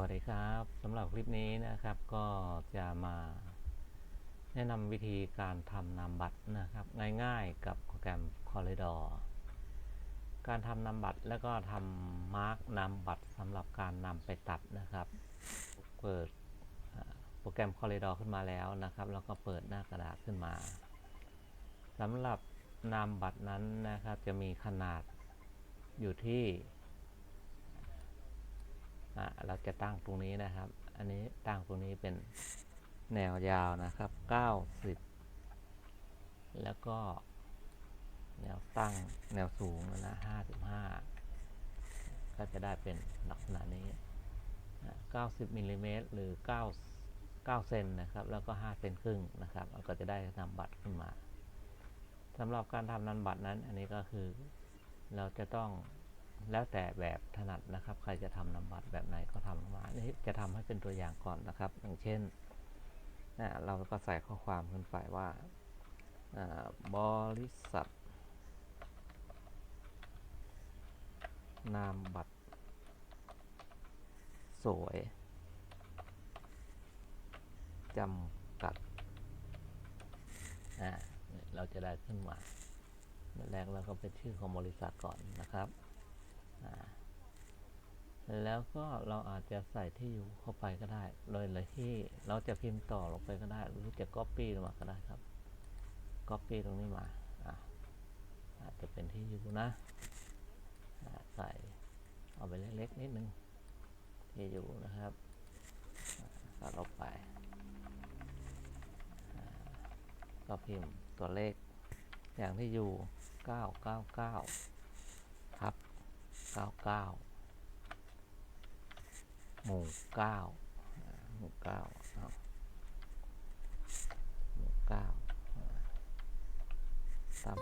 วัสดีครับสำหรับคลิปนี้นะครับก็จะมาแนะนำวิธีการทำนามบัตรนะครับ ง่ายๆกับโปรแกรม Corridor การทำนามบัตรแล้วก็ทำมาร์กนามบัตรสำหรับการนำไปตัดนะครับ เปิดโปรแกรม Corridor ขึ้นมาแล้วนะครับ แล้วก็เปิดหน้ากระดาษขึ้นมาสำหรับนามบัตรนั้นนะครับจะมีขนาดอยู่ที่ อะเราจะตั้งตรงนี้นะครับ อันนี้ตั้งตรงนี้เป็นแนวยาวนะครับ90 แล้วก็ แนวตั้งแนวสูงนะ55 ก็จะได้เป็นลักษณะนี้ 90มิลลิเมตรหรือ 9 9 เซนนะครับ แล้วก็ 5 เซนครึ่งนะครับเราก็จะได้นำบัตรขึ้นมาสำหรับการทำนำบัตรนั้น อันนี้ก็คือเราจะต้อง แล้วแต่แบบถนัดนะครับ ใครจะทำนำบัตรแบบไหนก็ทำออกมานี่จะทำให้เป็นตัวอย่างก่อนนะครับ อย่างเช่นนะเราก็ใส่ข้อความขึ้นไปว่าบริษัท นามบัตร สวยจำกัดเราจะได้ขึ้นมาแรกเราก็เป็นชื่อของบริษัทก่อนนะครับ แล้วก็เราอาจจะใส่ที่อยู่เข้าไปก็ได้ โดยเลยที่เราจะพิมพ์ต่อลงไปก็ได้ หรือจะ Copy ลงมาก็ได้ครับ Copy ตรงนี้มาอะอาจจะเป็นที่อยู่นะใส่เอาไปเล็กๆนิดนึงที่อยู่นะครับอ่าก็ลบไปก็พิมพ์ตัวเลขอย่างที่อยู่ 999 99หมู่9อ่าหมู่9เอาหมู่9อ่าตาม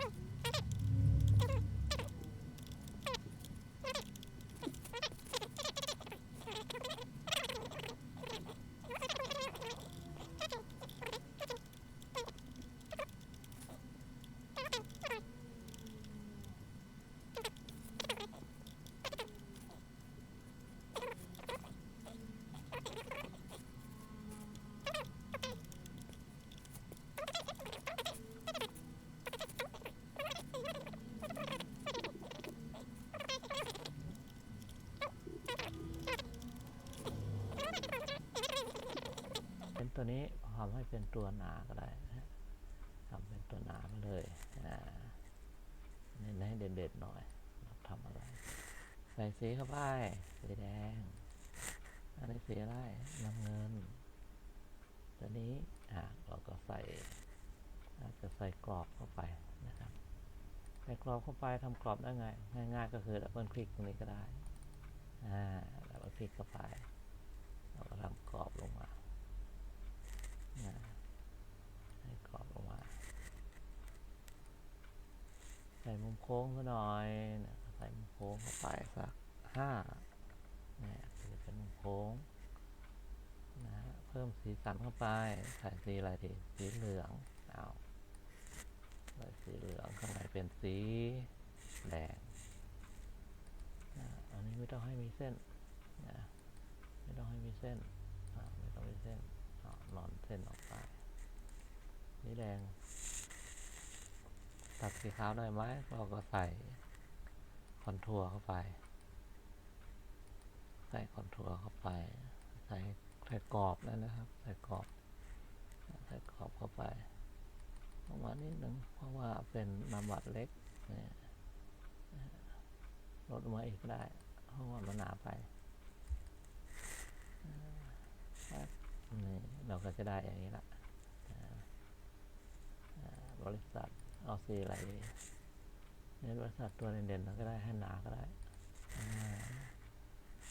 ตัวนี้ทำให้เป็นตัวหนาก็ได้ทำเป็นตัวหนามาเลยเน้นให้เด่นๆหน่อยทำอะไร ใส่สีเข้าไปสีแดง อันนี้สีอะไรน้ำเงินตัวนี้อ่าเราก็ใส่อาจจะใส่กรอบเข้าไปนะครับ ใส่กรอบเข้าไปทำกรอบได้ไง ง่าย ๆ ก็คือดับเบิลคลิกตรงนี้ก็ได้อ่าดับเบิลคลิกเข้าไป เราก็ทำกรอบลงมาอ่าให้กรอบลงมา ใส่มุมโค้งก็หน่อยนะใส่มุมโค้งเข้าไปสักห้าเนี่ยคือเป็นมุมโค้งนะเพิ่มสีสันเข้าไปใส่สีอะไรดีสีเหลืองเอาใส่สีเหลืองข้างในเป็นสีแดงนะอันนี้ไม่ต้องให้มีเส้นนะไม่ต้องให้มีเส้นไม่ต้องมีเส้นอ่านอนเส้นออกไปสีแดง ตัดสีขาวหน่อยไหมเราก็ใส่คอนทัวร์เข้าไป ใส่คอนทัวร์เข้าไป ใส่ใส่กรอบนั่นนะครับ ใส่กรอบ ใส่กรอบเข้าไปประมาณนิดหนึ่งเพราะว่าเป็นนามบัตรเล็กเนี่ยลดมาอีกได้เพราะว่ามันหนาไปนี่เราก็จะได้อย่างนี้ละบริษัท เอาสีอะไรดีน้นบริษัทตัวเด่นๆก็ได้ให้หนาก็ได้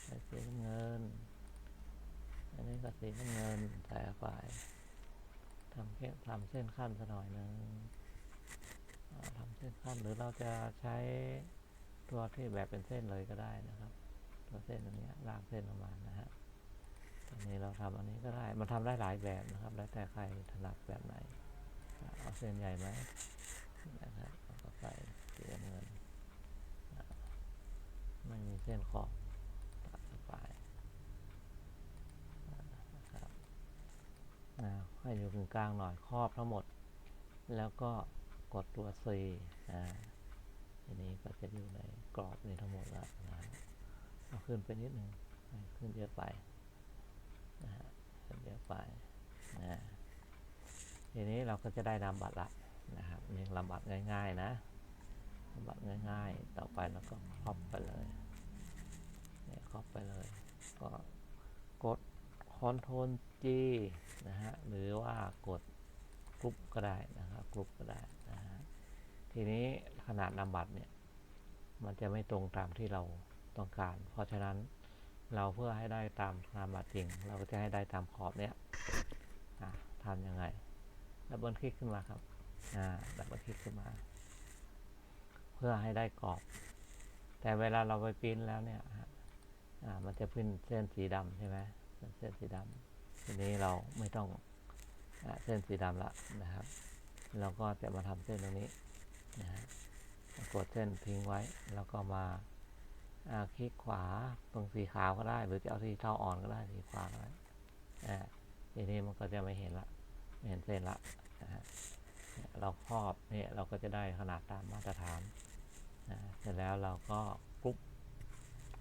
ใส่สีน้ำเงิน อันนี้ก็สีน้ำเงินใส่เข้าไปทำเส้นทำเส้นขั้นสักหน่อยหนึ่งทำเส้นขั้นหรือเราจะใช้ตัวที่แบบเป็นเส้นเลยก็ได้นะครับ ตัวเส้นตรงนี้ลากเส้นออกมานะฮะตอนนี้เราทำอันนี้ก็ได้ มันทำได้หลายแบบนะครับ แล้วแต่ใครถนัดแบบไหน เอาเส้นใหญ่ไหม ใส่สีน้ำเงินไม่มีเส้นขอบตัดไปนะให้อยู่ตรงกลางหน่อยครอบทั้งหมด แล้วก็กดตัว C อ่าทีนี้ก็จะอยู่ในกรอบนี้ทั้งหมดแล้วนะเอาขึ้นไปนิดนึงขึ้นเยอะไปนะฮะขึ้นเยอะไปนะทีนี้เราก็จะได้นามบัตรละ นะครับนี่นามบัตรง่ายๆนะนามบัตรง่ายๆ ต่อไปเราก็ครอบไปเลยเนี่ยครอบไปเลย ก็กด Ctrl G นะฮะหรือว่ากดกรุ๊ปก็ได้นะครับกรุ๊ปก็ได้นะฮะทีนี้ขนาดนามบัตรเนี่ยมันจะไม่ตรงตามที่เราต้องการ เพราะฉะนั้นเราเพื่อให้ได้ตามนามบัตรจริง เราก็จะให้ได้ตามขอบเนี้ยทำยังไง ดับเบิลคลิกขึ้นมาครับ ดับเบิลคลิกขึ้นมา เพื่อให้ได้กรอบ แต่เวลาเราไปปริ้นแล้วเนี่ยมันจะขึ้นเส้นสีดำใช่ไหมเป็นเส้นสีดำทีนี้เราไม่ต้องอเส้นสีดำละนะครับ เราก็จะมาทำเส้นตรงนี้นะฮะกดเส้นทิ้งไว้ แล้วก็มาคลิกขวาตรงสีขาวก็ได้ หรือจะเอาสีเทาอ่อนก็ได้สีขวาก็ได้อ่าทีนี้มันก็จะไม่เห็นละไม่เห็นเส้นละนะฮะ เราครอบเนี่ยเราก็จะได้ขนาดตามมาตรฐานนะเสร็จแล้วเราก็กรุ๊ป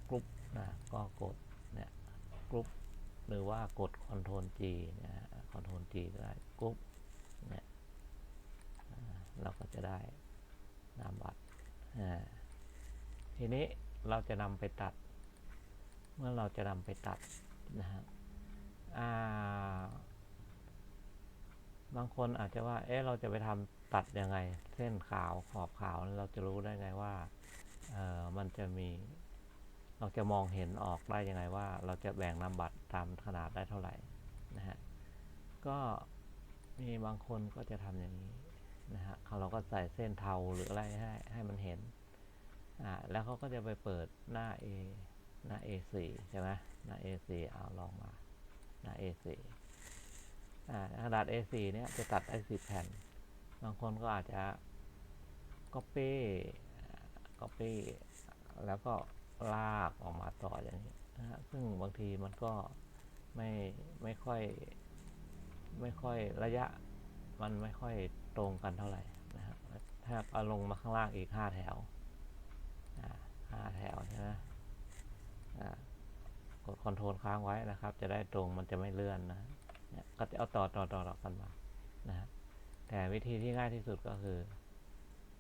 กรุ๊ปนะก็กดเนี่ยกรุ๊ปหรือว่ากด Ctrl G นะฮะ Ctrl G ก็ได้กรุ๊ปเนี่ยเราก็จะได้นามบัตรอ่าทีนี้เราจะนำไปตัด เมื่อเราจะนำไปตัดนะฮะอ่า บางคนอาจจะว่า เอ๊ะ เราจะไปทำตัดยังไง เส้นขาวขอบขาว เราจะรู้ได้ไงว่า เออมันจะมี เราจะมองเห็นออกได้ยังไงว่า เราจะแบ่งนามบัตรตามขนาดได้เท่าไหร่นะฮะ ก็มีบางคนก็จะทำอย่างนี้นะฮะเขาเราก็ใส่เส้นเทาหรืออะไรให้ให้มันเห็น อ่า แล้วเขาก็จะไปเปิดหน้า A หน้า A4 ใช่ไหมหน้า A4 เอาลองมา หน้า A4 อ่ กระดาษ A4 เนี่ยจะตัดได้10แผ่น บางคนก็อาจจะ copy copy แล้วก็ลากออกมาต่ออย่างนี้นะฮะซึ่งบางทีมันก็ไม่ไม่ค่อย ไม่ค่อยระยะ มันไม่ค่อยตรงกันเท่าไหร่นะฮะถ้าเอาลงมาข้างล่างอีกห้าแถวห้าแถวใช่ไหมอ่ากดคอนโทรลค้างไว้นะครับ จะได้ตรงมันจะไม่เลื่อนนะ ก็จะเอาต่อต่อต่อต่อกันมานะฮะแต่วิธีที่ง่ายที่สุดก็คือ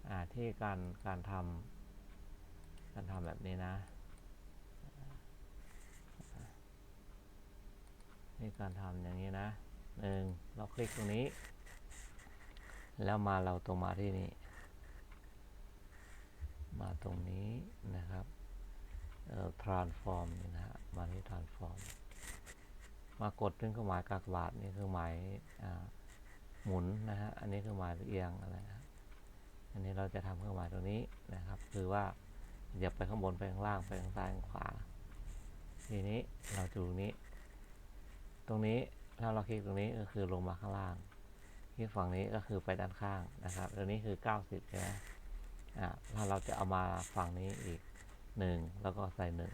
อ่าที่การการทำการทำแบบนี้นะนี่การทำอย่างนี้นะหนึ่งเราคลิกตรงนี้ แล้วมาเราตรงมาที่นี่ มาตรงนี้นะครับเอ่อ transform นะฮะมาที่ transform มากดถึงเครื่องหมายกากบาทนี่เครื่องหมายหมุนนะฮะอันนี้เครื่องหมายเอียงอะไรอันนี้เราจะทำเครื่องหมายตรงนี้นะครับ คือว่าอย่าไปข้างบนไปข้างล่างไปข้างซ้ายข้างขวา ทีนี้เราจูงนี้ ตรงนี้ถ้าเราคลิกตรงนี้ก็คือลงมาข้างล่างคลิกฝั่งนี้ก็คือไปด้านข้างนะครับตรงนี้คือ 90ใช่ไหมอ่าถ้าเราจะเอามาฝั่งนี้อีกหนึ่งแล้วก็ใส่หนึ่ง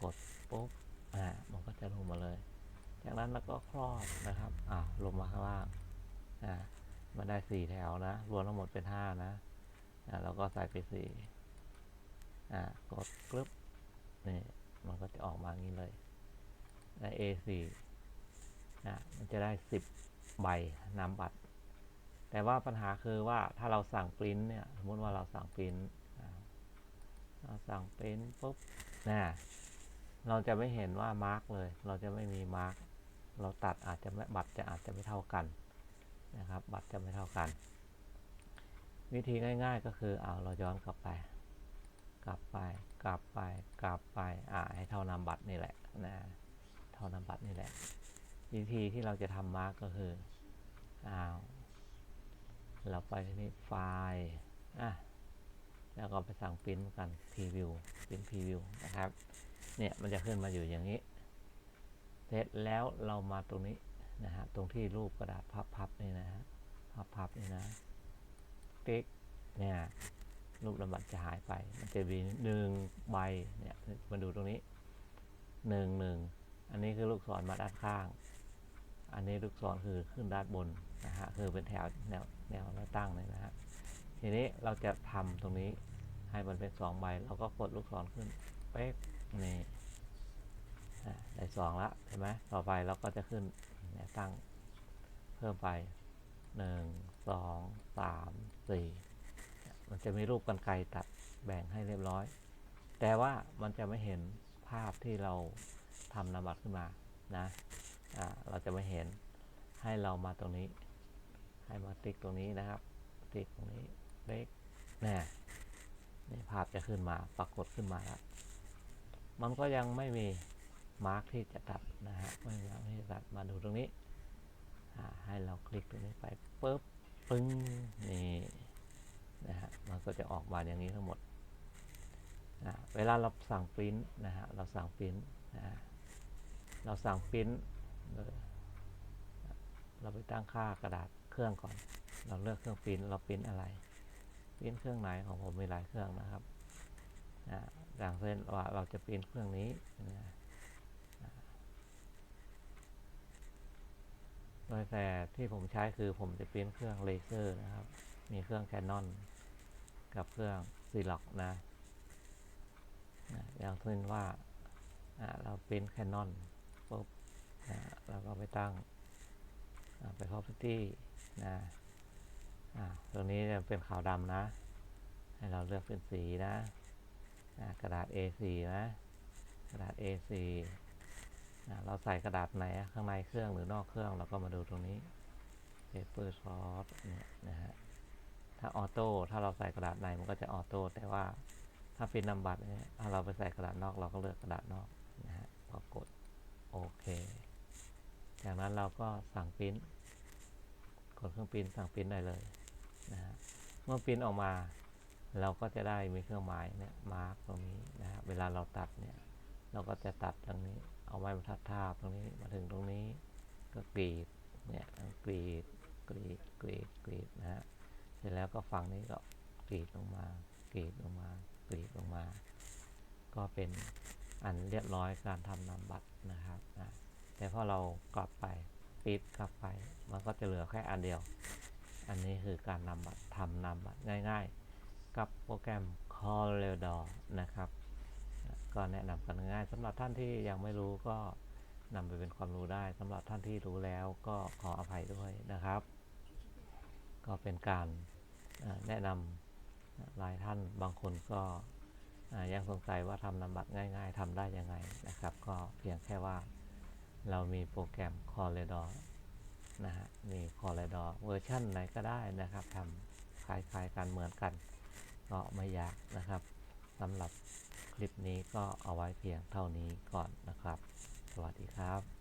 กดปุ๊บอ่ามันก็จะลงมาเลย จากนั้นเราก็ครอบนะครับอ่าลงมาข้างล่างอ่ามันได้สี่แถวนะรวมทั้งหมดเป็นห้านะอ่าเราก็ใส่ไปสี่อ่ากดปึ๊บนี่มันก็จะออกมาอย่างนี้เลยได้ A4 อะมันจะได้สิบใบนามบัตร แต่ว่าปัญหาคือว่าถ้าเราสั่งปริ้นเนี่ย สมมติว่าเราสั่งปริ้นเราสั่งปริ้นปุ๊บนะเราจะไม่เห็นว่ามาร์กเลย เราจะไม่มีมาร์ก เราตัดอาจจะไม่บัตรจะอาจจะไม่เท่ากันนะครับ บัตรจะไม่เท่ากัน วิธีง่าย ๆ ก็คือเอาเราย้อนกลับไป กลับไป กลับไป กลับไปอ่าให้เท่านามบัตรนี่แหละนะเท่านามบัตรนี่แหละ วิธีที่เราจะทำมาร์กก็คืออ้าวเราไปที่นี่ไฟล์อะแล้วก็ไปสั่งปริ้นกันพรีวิวปริ้นพรีวิวนะครับ เนี่ยมันจะขึ้นมาอยู่อย่างนี้ เสร็จแล้วเรามาตรงนี้นะฮะตรงที่รูปกระดาษพับๆนี่นะฮะพับๆนี่นะคลิกเนี่ยรูปลำบัตรจะหายไป มันจะมีหนึ่งใบเนี่ยมาดูตรงนี้หนึ่งหนึ่งอันนี้คือลูกศรมาด้านข้าง อันนี้ลูกศรคือขึ้นด้านบนนะฮะคือเป็นแถวแนวแนวหน้าตั้งเลยนะฮะทีนี้เราจะทำตรงนี้ให้มันเป็นสองใบเราก็กดลูกศรขึ้นเป๊กนี่ ได้สองละเห็นไหมต่อไปเราก็จะขึ้นตั้งเพิ่มไปหนึ่งสองสามสี่มันจะมีรูปกันไกรตัดแบ่งให้เรียบร้อย แต่ว่ามันจะไม่เห็นภาพที่เราทำนามบัตรขึ้นมานะอ่าเราจะไม่เห็นให้เรามาตรงนี้ ให้มาติ๊กตรงนี้นะครับ ติ๊กตรงนี้เล็กแน่นี่ภาพจะขึ้นมาปรากฏขึ้นมาแล้วมันก็ยังไม่มี มาร์กที่จะตัดนะฮะไม่มาร์กที่จะตัดมาดูตรงนี้ให้เราคลิกตรงนี้ไปปุ๊บปึ้งนี่นะฮะมันก็จะออกมาอย่างนี้ทั้งหมดนะเวลาเราสั่งปริ้นนะฮะเราสั่งปริ้นนะเราสั่งปริ้นเราไปตั้งค่ากระดาษเครื่องก่อน เราเลือกเครื่องปริ้นเราปริ้นอะไรปริ้นเครื่องไหนของผมมีหลายเครื่องนะครับนะอย่างเช่นว่าเราจะปริ้นเครื่องนี้นะ โดยแต่ที่ผมใช้คือผมจะปริ้นเครื่องเลเซอร์นะครับ มีเครื่องแคนนอนกับเครื่องซีล็อกนะอย่างเช่นว่าอ่าเราเป็นแคนนอนปุ๊บเราก็ไปตั้งไป property นะตรงนี้จะเป็นขาวดำนะ ให้เราเลือกเป็นสีนะ กระดาษ A4 นะ กระดาษ A4 เราใส่กระดาษไหนข้างในเครื่องหรือนอกเครื่องเราก็มาดูตรงนี้ paper source เนี่ยนะฮะถ้าออโต้ถ้าเราใส่กระดาษในมันก็จะออโต้แต่ว่าถ้าเป็นนำบัตรเนี่ยถ้าเราไปใส่กระดาษนอกเราก็เลือกกระดาษนอกนะฮะพอกดโอเค จากนั้นเราก็สั่งปริ้นกดเครื่องปริ้นสั่งปริ้นได้เลยนะฮะเมื่อปริ้นออกมาเราก็จะได้มีเครื่องหมายเนี่ยมาร์กตรงนี้นะฮะเวลาเราตัดเนี่ยเราก็จะตัดตรงนี้ เอาไม้บรรทัดทาบตรงนี้มาถึงตรงนี้ก็กรีดเนี่ยกรีดกรีดกรีดกรีดนะฮะเสร็จแล้วก็ฝั่งนี้ก็กรีดลงมากรีดลงมากรีดลงมา ก็เป็นอันเรียบร้อยการทำนามบัตรนะครับอะแต่พอเรากลับไปปิดกลับไป มันก็จะเหลือแค่อันเดียว อันนี้คือการนำบัตรทำนามบัตรง่าย ๆ กับโปรแกรม Corel d นะครับ ก็แนะนำกันง่ายสำหรับท่านที่ยังไม่รู้ก็นำไปเป็นความรู้ได้สำหรับท่านที่รู้แล้วก็ขออภัยด้วยนะครับ ก็เป็นการแนะนำหลายท่านบางคนก็ยังสงสัยว่าทำนาบัตรง่าย ๆทำได้ยังไงนะครับ ก็เพียงแค่ว่าเรามีโปรแกรม c o r e d o r นะฮะมี c o r e d o r เวอร์ชันไหนก็ได้นะครับทำคล้ายๆกันเหมือนกัน ก็ไม่ยากนะครับสำหรับ ลิปนี้ก็เอาไว้เพียงเท่านี้ก่อนนะครับ สวัสดีครับ